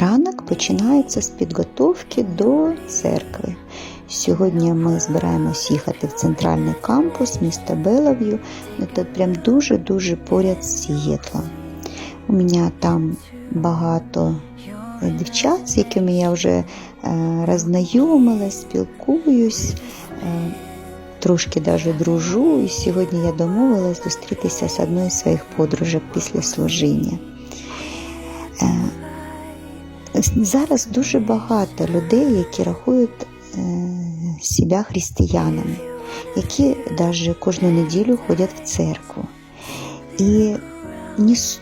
Ранок починається з підготовки до церкви. Сьогодні ми збираємось їхати в центральний кампус міста Белов'ю. Ну, Тут прям дуже-дуже поряд з Сієтлом. У мене там багато е, дівчат, з якими я вже е, роззнайомилась, спілкуюсь, е, трошки навіть дружу. І сьогодні я домовилась зустрітися з одною з своїх подружок після служіння. Зараз дуже багато людей, які рахують е, себе християнами, які навіть кожну неділю ходять в церкву. І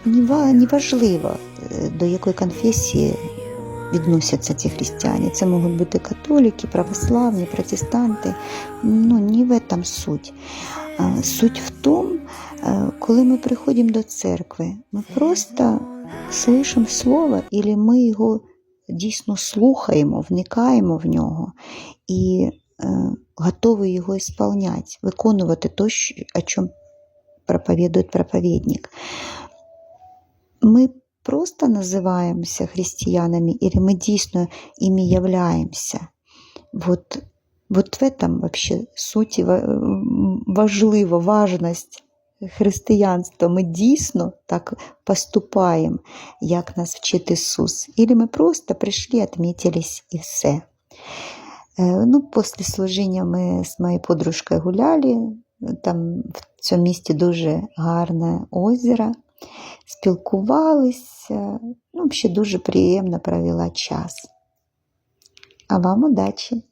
не, важливо, е, до якої конфесії відносяться ці християни. Це можуть бути католики, православні, протестанти. Ну, не в этом суть. Суть в тому, е, коли ми приходимо до церкви, ми просто слышимо слово, і ми його дійсно слухаємо, вникаємо в нього і е, готові його ісполняти, виконувати те, що- о чому проповідує проповідник. Ми просто називаємося християнами, і ми дійсно ими являємося. Вот, вот в этом вообще суті ва- важлива важність християнства. Ми дійсно так поступаємо, як нас вчить Ісус. Или ми просто прийшли, відмітились і все. Е, Ну, після служіння ми з моєю подружкою гуляли. Там в цьому місті дуже гарне озеро. Спілкувалися. Ну, взагалі дуже приємно провела час. А вам удачі!